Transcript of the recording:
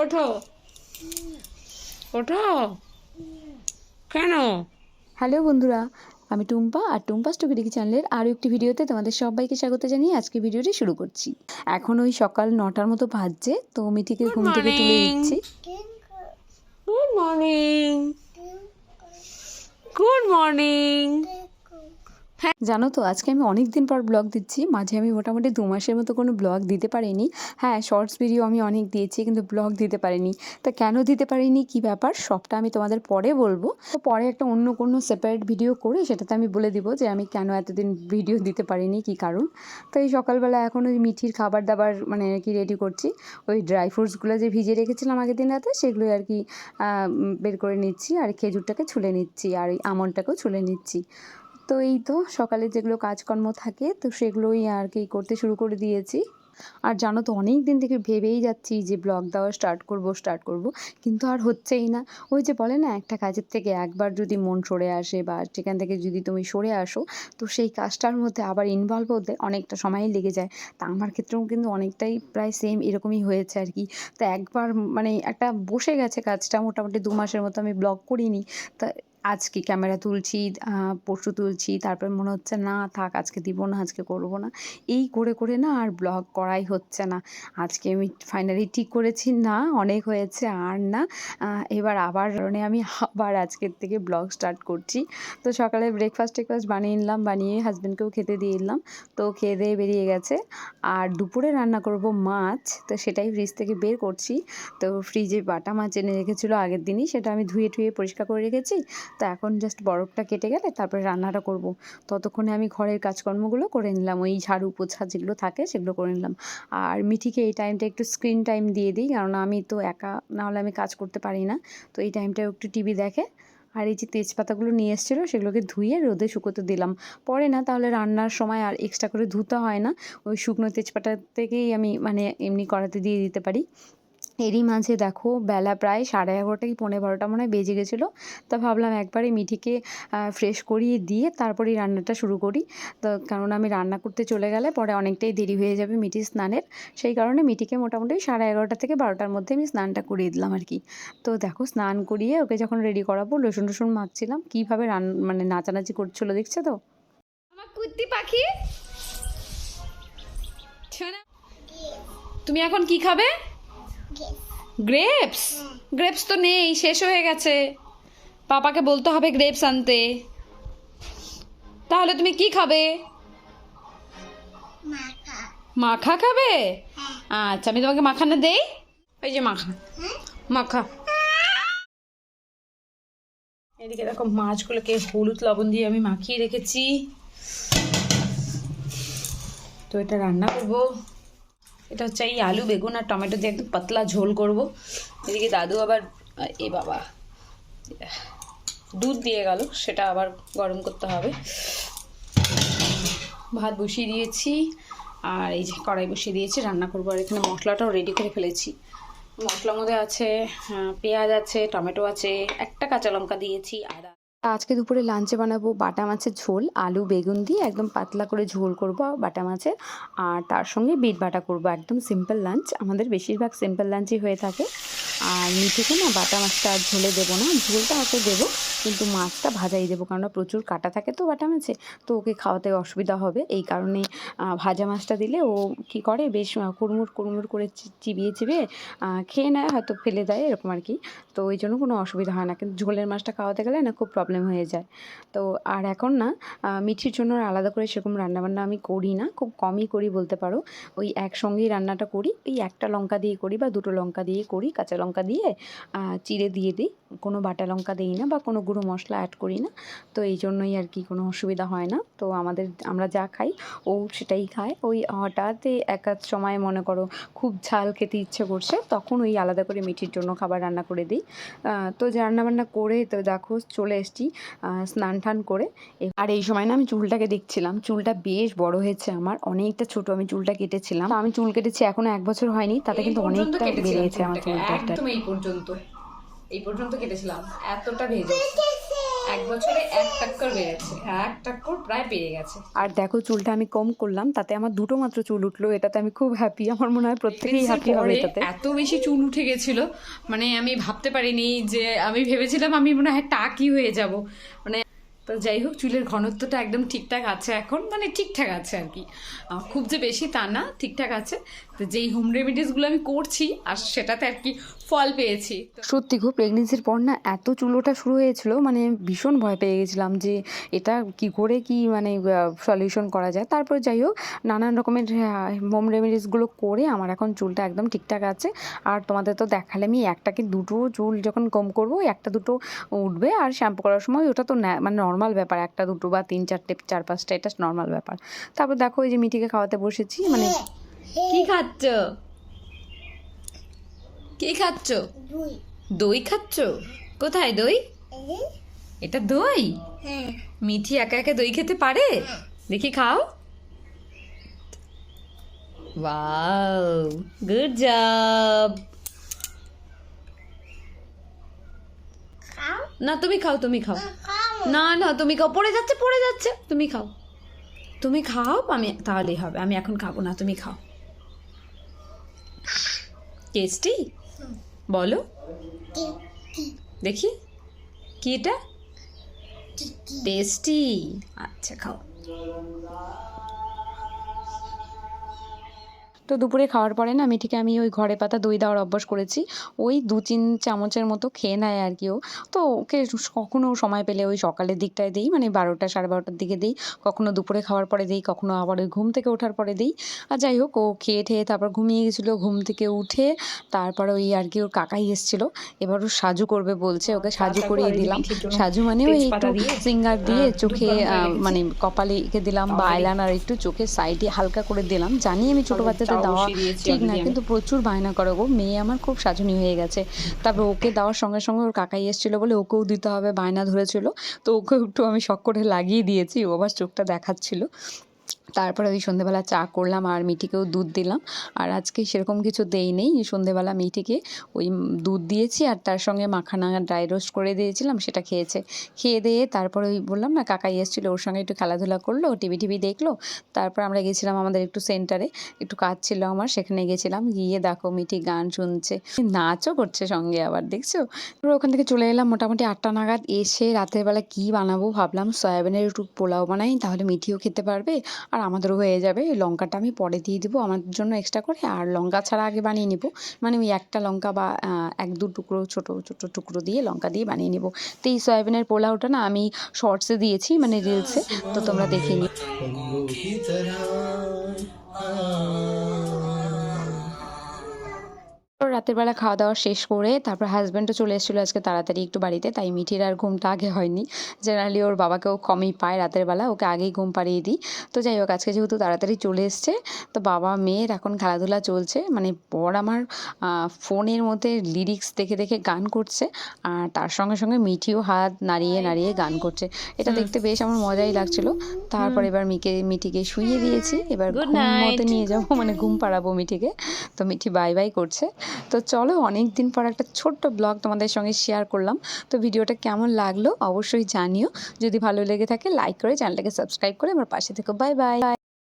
ওঠো। ওঠো। কেন? হ্যালো বন্ধুরা আমি টুম্পা আর টুম্পা স্টুপিডিকি চ্যানেলের আরও একটি ভিডিওতে তোমাদের সবাইকে স্বাগত জানিয়ে আজকে ভিডিওটি শুরু করছি। এখন ওই সকাল নটার মতো বাজছে তো মিঠিকে ঘুম থেকে তুলে. দিচ্ছি গুড মর্নিং গুড মর্নিং জানো তো, আজকে আমি অনেক দিন পর ব্লগ দিচ্ছি। মাঝে আমি মোটামুটি দু মাসের মতো কোনো ব্লগ দিতে পারিনি। হ্যাঁ শর্টস ভিডিও আমি অনেক দিয়েছি, কিন্তু ব্লগ দিতে পারিনি। তা কেন দিতে পারিনি? কি ব্যাপার? সবটা আমি তোমাদের পরে বলব। তো পরে একটা অন্য কোনো সেপারেট ভিডিও করে সেটাতে আমি বলে দিব যে আমি কেন এতদিন ভিডিও দিতে পারিনি, কি কারণ? তো এই সকালবেলা এখন ওই মিঠির খাবার দাবার মানে আর কি রেডি করছি। ওই ড্রাই ফ্রুটসগুলো যে ভিজিয়ে রেখেছিলাম আগের দিন রাতে, সেগুলোই আর কি বের করে নিচ্ছি। আর খেজুরটাকে ছুলে নিচ্ছি, আর ওই আমনটাকেও ছুলে নিচ্ছি। তো এই তো সকালে যেগুলো কাজকর্ম থাকে, তো সেগুলোই আর কি করতে শুরু করে দিয়েছি। আর জানো তো অনেক দিন থেকে ভেবেই যাচ্ছি যে ব্লগ দেওয়া স্টার্ট করব স্টার্ট করব, কিন্তু আর হচ্ছেই না। ওই যে বলে না, একটা কাজের থেকে একবার যদি মন সরে আসে বা সেখান থেকে যদি তুমি সরে আসো, তো সেই কাজটার মধ্যে আবার ইনভলভ হতে অনেকটা সময়ই লেগে যায়। তা আমার ক্ষেত্রেও কিন্তু অনেকটাই প্রায় সেম এরকমই হয়েছে আর কি তো একবার মানে একটা বসে গেছে কাজটা, মোটামুটি দু মাসের মতো আমি ব্লগ করিনি। তা আজকে ক্যামেরা তুলছি পরশু তুলছি, তারপর মনে হচ্ছে না, থাক আজকে দিব না, আজকে করব না। এই করে করে না আর ব্লগ করাই হচ্ছে না। আজকে আমি ফাইনালি ঠিক করেছি, না, অনেক হয়েছে, আর না। এবার আবার কারণে আমি আবার আজকের থেকে ব্লগ স্টার্ট করছি। তো সকালে ব্রেকফাস্ট টেকফাস্ট বানিয়ে নিলাম, বানিয়ে হাজব্যান্ডকেও খেতে দিয়ে দিলাম তো খেয়ে দিয়ে বেরিয়ে গেছে। আর দুপুরে রান্না করব মাছ, তো সেটাই ফ্রিজ থেকে বের করছি। তো ফ্রিজে বাটা মাছ এনে রেখেছিলো আগের দিনই, সেটা আমি ধুয়ে টুয়ে পরিষ্কার করে রেখেছি। তো এখন জাস্ট বরফটা কেটে গেলে তারপরে রান্নাটা করব। ততক্ষণে আমি ঘরের কাজকর্মগুলো করে নিলাম। ওই ঝাড়ু পোছা যেগুলো থাকে সেগুলো করে নিলাম। আর মিঠিকে এই টাইমটা একটু স্ক্রিন টাইম দিয়ে দিই, কারণ আমি তো একা, না হলে আমি কাজ করতে পারি না। তো এই টাইমটা একটু টিভি দেখে। আর এই যে তেজপাতাগুলো নিয়ে এসেছিল সেগুলোকে ধুয়ে রোদে শুকোতে দিলাম। পরে না তাহলে রান্নার সময় আর এক্সট্রা করে ধুতে হয় না। ওই শুকনো তেজপাতা থেকেই আমি মানে এমনি কড়াতে দিয়ে দিতে পারি। এরই মাঝে দেখো বেলা প্রায় সাড়ে এগারোটা কি পৌনে বারোটা মনে হয় বেজে গেছিল। তা ভাবলাম একবারে মিঠিকে ফ্রেশ করিয়ে দিয়ে তারপরেই রান্নাটা শুরু করি। তো কারণ আমি রান্না করতে চলে গেলে পরে অনেকটাই দেরি হয়ে যাবে মিঠির স্নানের। সেই কারণে মিঠিকে মোটামুটি সাড়ে এগারোটা থেকে বারোটার মধ্যে আমি স্নানটা করিয়ে দিলাম আর কি। তো দেখো স্নান করিয়ে ওকে যখন রেডি করাবো রসুন টসুন মাখছিলাম। কীভাবে রান মানে নাচানাচি করছিল দেখছ তো? আমার কুত্তি পাখি। তুমি এখন কি খাবে? গ্রেপস গ্রেপস তো নেই শেষ হয়ে গেছে। পাপাকে বলতে হবে গ্রেপস আনতে। তাহলে তুমি কি খাবে? মাখা। খাবে? আচ্ছা আমি তোমাকে মাখানা দেই? ওই যে মাখা। মাখা। এদিকে দেখো মাছগুলোকে হলুদ লবণ দিয়ে আমি মাখিয়ে রেখেছি। তো এটা রান্না করব। এটা হচ্ছে এই আলু, বেগুন আর টমেটো দিয়ে একদম পাতলা ঝোল করব। এদিকে দাদু আবার এ বাবা, দুধ দিয়ে গেল, সেটা আবার গরম করতে হবে। ভাত বসিয়ে দিয়েছি, আর এই যে কড়াই বসিয়ে দিয়েছি, রান্না করব। আর এখানে মশলাটাও রেডি করে ফেলেছি। মশলার মধ্যে আছে পেঁয়াজ আছে, টমেটো আছে, একটা কাঁচা লঙ্কা দিয়েছি, আদা আজকে দুপুরে লাঞ্চে বানাবো বাটা মাছের ঝোল, আলু, বেগুন দিয়ে একদম পাতলা করে ঝোল করব বাটা মাছের। আর তার সঙ্গে বিট বাটা করব, একদম সিম্পল লাঞ্চ আমাদের বেশিরভাগ সিম্পল লাঞ্চই হয়ে থাকে। আর মিঠিকে না বাটা মাছটা ঝোলে দেবো না। ঝোলটা ওকে দেবো, কিন্তু মাছটা ভাজাই দেবো, কারণ প্রচুর কাটা থাকে তো বাটা মাছে। তো ওকে খাওয়াতে অসুবিধা হবে। এই কারণে ভাজা মাছটা দিলে ও কি করে, বেশ কুড়মুড় কুড়মুড় করে চিবিয়ে চিবিয়ে খেয়ে নেয়, হয়তো ফেলে দেয়, এরকম আর কি। তো ওই জন্য কোনো অসুবিধা হয় না। কিন্তু ঝোলের মাছটা খাওয়াতে গেলে না খুব প্রবলেম হয়ে যায়। তো আর এখন না মিঠির জন্য আলাদা করে সেরকম রান্নাবান্না আমি করি না। খুব কমই করি বলতে পারো। ওই একসঙ্গেই রান্নাটা করি। ওই একটা লঙ্কা দিয়ে করি বা দুটো লঙ্কা দিয়ে করি, কাঁচা লঙ্কা দিয়ে চিড়ে দিয়ে দিই। কোনো বাটা লঙ্কা দিই না বা কোনো গুঁড়ো মশলা অ্যাড করি না। তো এই জন্যই আর কি কোনো অসুবিধা হয় না। তো আমাদের আমরা যা খাই ও সেটাই খায়। ওই হঠাৎ এক আধ সময় মনে করো খুব ঝাল খেতে ইচ্ছে করছে তখন ওই আলাদা করে মিঠির জন্য খাবার রান্না করে দিই। তো যে রান্নাবান্না করে তো দেখো চলে এসছি স্নান টান করে। আর এই সময় না আমি চুলটাকে দেখছিলাম। চুলটা বেশ বড় হয়েছে আমার। অনেকটা ছোট। আমি চুলটা কেটেছিলাম। আমি চুল কেটেছি এখনও এক বছর হয়নি। তাতে কিন্তু অনেকটা বেড়েছে আমার চুলটা একদম এই পর্যন্ত এই পর্যন্ত কেটেছিলাম। এতটা ভেজে এক বছরে এক টাক্কর বেড়েছে। এক টাক্কর প্রায় গেছে। আর দেখো চুলটা আমি কম করলাম তাতে আমার দুটো মাত্র চুল উঠল এটাতে আমি খুব হ্যাপি আমার মনে হয় প্রত্যেকেই হ্যাপি হবে এটাতে। এত বেশি চুল উঠে গেছিল মানে আমি ভাবতে পারিনি যে আমি ভেবেছিলাম আমি মনে হয় টাকি হয়ে যাব। মানে তো যাই হোক, চুলের ঘনত্বটা একদম ঠিকঠাক আছে এখন। মানে ঠিকঠাক আছে আর কি। খুব যে বেশি তা না, ঠিকঠাক আছে। তো যেই হোম রেমিডিসগুলো আমি করছি, আর সেটাতে আর কি ফল পেয়েছি। সত্যি খুব প্রেগনেন্সির পর না এত চুল ওঠা শুরু হয়েছিল মানে ভীষণ ভয় পেয়ে গেছিলাম যে এটা কি করে কি মানে সলিউশন করা যায়। তারপর যাই হোক, নানান রকমের হোম রেমেডিসগুলো করে আমার এখন চুলটা একদম ঠিকঠাক আছে। আর তোমাদের তো দেখালে আমি একটা কি দুটো চুল যখন কম করব, একটা দুটো উঠবে, আর শ্যাম্পু করার সময় ওটা তো মানে নর্মাল ব্যাপার একটা দুটো বা তিন চারটে চার পাঁচটা এটা নর্মাল ব্যাপার। তারপর দেখো এই যে মিটিকে খাওয়াতে বসেছি মানে কি খাচ্ছ? কি খাচ্ছ? দই। খাচ্ছ? কোথায় দই? এটা দই? মিঠি একা একা দই খেতে পারে? দেখি খাও। Wow good job. না তুমি খাও তুমি খাও। না না তুমি খাও। পড়ে যাচ্ছে পড়ে যাচ্ছে। তুমি খাও। তুমি খাও আমি তাহলেই হবে। আমি এখন খাব না তুমি খাও। টেস্টি? বলো। দেখি। কি এটা? টেস্টি। আচ্ছা খাও। তো দুপুরে খাওয়ার পরে না মিঠিকে আমি ওই ঘরে পাতা দই দেওয়ার অভ্যাস করেছি। ওই দু তিন চামচের মতো খেয়ে নেয় আর কি ও। তো ওকে কখনো সময় পেলে ওই সকালের দিকটায় দিই মানে বারোটা সাড়ে বারোটার দিকে দিই। কখনো দুপুরে খাওয়ার পরে দিই কখনো আবার ওই ঘুম থেকে ওঠার পরে দিই। আর যাই হোক ও খেয়ে ঠেয়ে তারপর ঘুমিয়ে গেছিল ঘুম থেকে উঠে তারপরে ওই আর কি ওর কাকাই এসেছিল। এবার ও সাজু করবে বলছে ওকে সাজু করিয়ে দিলাম। সাজু মানে ওই একটু সিঙ্গার দিয়ে চোখে আহ, লাগিয়ে মানে কপালে এঁকে দিলাম বা আইলাইনার একটু চোখের সাইডে হালকা করে দিলাম। জানি আমি ছোটো বাচ্চাদের দেওয়া ঠিক না কিন্তু প্রচুর বায়না করে গো। মেয়ে আমার খুব সাজনী হয়ে গেছে। তারপর ওকে দেওয়ার সঙ্গে সঙ্গে ওর কাকাই এসেছিল বলে ওকেও দিতে হবে বায়না ধরেছিল। তো ওকে একটু আমি শখ করে লাগিয়ে দিয়েছি ও আবার চোখটা দেখাচ্ছিল। তারপরে ওই সন্ধেবেলা চা করলাম আর মিঠিকেও দুধ দিলাম। আর আজকে সেরকম কিছু দেই নেই, সন্ধেবেলা মিঠিকে ওই দুধ দিয়েছি আর তার সঙ্গে মাখানা ড্রাই রোস্ট করে দিয়েছিলাম, সেটা খেয়েছে। খেয়ে দিয়ে তারপরে ওই বললাম না, কাকাই এসেছিল, ওর সঙ্গে একটু খেলাধুলা করল টিভি টিভি দেখল। তারপর আমরা গেছিলাম আমাদের একটু সেন্টারে একটু কাজ ছিল আমার, সেখানে গেছিলাম, গিয়ে দেখো মিঠি গান শুনছে, নাচও করছে সঙ্গে আবার, দেখছ? তারপর ওখান থেকে চলে এলাম, মোটামুটি আটটা নাগাদ এসে রাতের বেলা কী বানাবো ভাবলাম, সয়াবিনের একটু পোলাও বানাই, তাহলে মিঠিও খেতে পারবে। আর আমাদের হয়ে যাবে। লঙ্কাটা আমি পরে দিয়ে দেবো আমার জন্য এক্সট্রা করে। আর লঙ্কা ছাড়া আগে বানিয়ে নেব। মানে ওই একটা লঙ্কা বা এক দু টুকরো ছোটো ছোটো টুকরো দিয়ে লঙ্কা দিয়ে বানিয়ে নেব। তো এই সয়াবিনের পোলাওটা না আমি শর্টসে দিয়েছি মানে রিলসে তো তোমরা দেখে নিও। রাতের বেলা খাওয়া দাওয়া শেষ করে তারপর হাজব্যান্ডও চলে এসেছিল আজকে তাড়াতাড়ি একটু বাড়িতে। তাই মিঠির আর ঘুমটা আগে হয়নি। জেনারেলি ওর বাবাকেও কমই পায় রাতের বেলা ওকে আগেই ঘুম পাড়িয়ে দিই। তো যাই হোক আজকে যেহেতু তাড়াতাড়ি চলে এসছে তো বাবা মেয়ের এখন খেলাধুলা চলছে। মানে বর আমার ফোনের মধ্যে লিরিক্স দেখে দেখে গান করছে আর তার সঙ্গে সঙ্গে মিঠিও হাত নাড়িয়ে নাড়িয়ে গান করছে। এটা দেখতে বেশ আমার মজাই লাগছিল। তারপর এবার মিকে মিঠিকে শুইয়ে দিয়েছি। এবার ঘুম. মতে নিয়ে যাব মানে ঘুম পাড়াবো মিঠিকে। তো মিঠি বাই বাই করছে। তো চলো অনেক দিন পর একটা ছোট্ট ব্লগ তোমাদের সঙ্গে শেয়ার করলাম। তো ভিডিওটা কেমন লাগল অবশ্যই জানিও। যদি ভালো লেগে থাকে লাইক করে চ্যানেলটাকে সাবস্ক্রাইব করে আমার পাশে থেকো। Bye bye